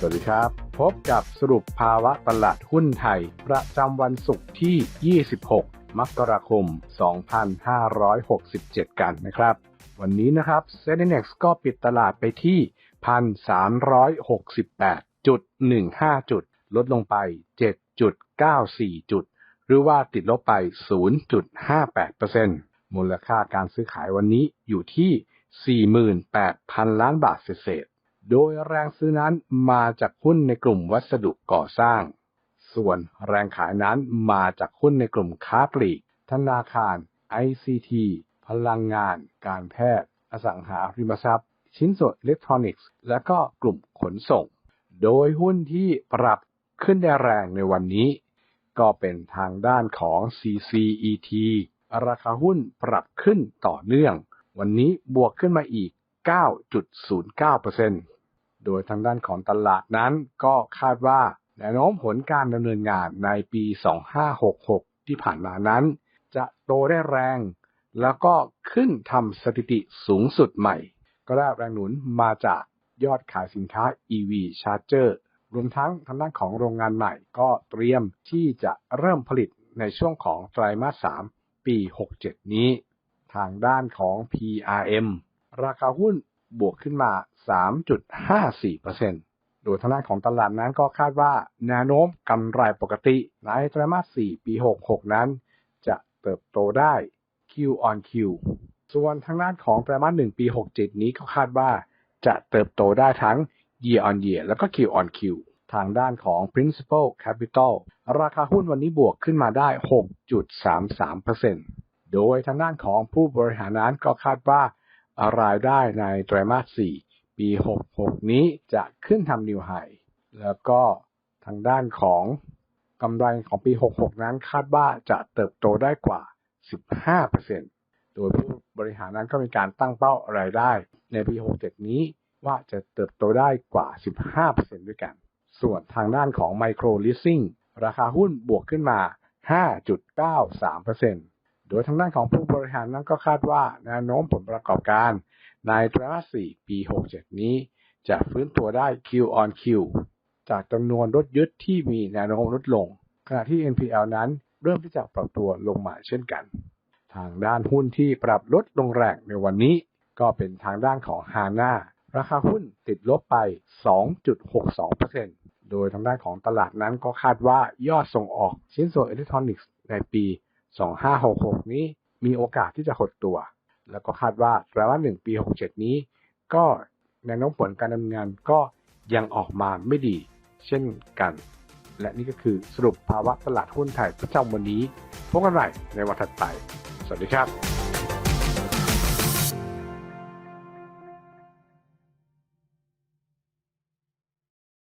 สวัสดีครับ พบกับสรุปภาวะตลาดหุ้นไทย ประจำวันศุกร์ที่ 26 มกราคม 2567 กันนะครับ วันนี้นะครับ s e t i n e x ก็ปิดตลาดไปที่ 1,368.15 จุด ลดลงไป 7.94 จุด หรือว่าติดลบไป 0.58%มูลค่าการซื้อขายวันนี้อยู่ที่ 48,000 ล้านบาทเศษ โดยแรงซื้อนั้นมาจากหุ้นในกลุ่มวัสดุก่อสร้าง ส่วนแรงขายนั้นมาจากหุ้นในกลุ่มค้าปลีก ธนาคาร ICT พลังงาน การแพทย์ อสังหาริมทรัพย์ ชิ้นส่วนอิเล็กทรอนิกส์ และก็กลุ่มขนส่ง โดยหุ้นที่ปรับขึ้นได้แรงในวันนี้ ก็เป็นทางด้านของ CCET ราคาหุ้นปรับขึ้นต่อเนื่อง วันนี้บวกขึ้นมาอีก 9.09% โดยทางด้านของตลาดนั้นก็คาดว่าแนวโน้มผลการดำเนินงานในปี 2566 ที่ผ่านมานั้น จะโตได้แรง แล้วก็ขึ้นทำสถิติสูงสุดใหม่ ก็ได้แรงหนุนมาจากยอดขายสินค้า EV Charger รวมทั้งทางด้านของโรงงานใหม่ก็เตรียมที่จะเริ่มผลิตในช่วงของไตรมาส 3 ปี 67 นี้ ทางด้านของ PRM ราคาหุ้น บวกขึ้นมา 3.54%โดยทางด้านของตลาดนั้นก็คาดว่าแนวโน้มกำไรปกติในไตรมาส 4 ปี 66 นั้น จะเติบโตได้ Q on Q ส่วนทางด้านของไตรมาส 1 ปี 67 นี้ก็คาดว่าจะเติบโตได้ทั้ง Year on Year แล้วก็ Q on Q ทางด้านของ Principal Capital ราคาหุ้นวันนี้บวกขึ้นมาได้ 6.33%โดยทางด้านของผู้บริหารนั้นก็คาดว่า รายได้ในไตรมาส 4 ปี 66 นี้จะขึ้นทำนิวไฮแล้วก็ทางด้านของกำไรของปี 66 นั้นคาดว่าจะเติบโตได้กว่า 15%โดยผู้บริหารนั้นก็มีการตั้งเป้ารายได้ในปี 67 นี้ว่าจะเติบโตได้กว่า 15%ด้วยกัน ส่วนทางด้านของ Micro Leasing ราคาหุ้นบวกขึ้นมา 5.93% โดยทางด้านของผู้บริหารนั้นก็คาดว่าแนวโน้มผลประกอบการ ในไตรมาส 4 ปี 67 นี้ จะฟื้นตัวได้ Q on Q จากจำนวนรถยึดที่มีแนวโน้มลดลง ขณะที่ NPL นั้นเริ่มที่จะปรับตัวลงมาเช่นกัน ทางด้านหุ้นที่ปรับลดลงแรงในวันนี้ ก็เป็นทางด้านของ HANA ราคาหุ้นติดลบไป 2.62%โดยทางด้านของตลาดนั้นก็คาดว่ายอดส่งออกชิ้นส่วนอิเล็กทรอนิกส์ในปี 2566 นี้มีโอกาสที่จะหดตัว แล้วก็คาดว่าไตรมาส1ปี 67 นี้ ก็แนวโน้มผลการดำเนินงานก็ยังออกมาไม่ดีเช่นกัน และนี่ก็คือสรุปภาวะตลาดหุ้นไทยประจำวันนี้พบกันใหม่ในวันถัดไป สวัสดีครับ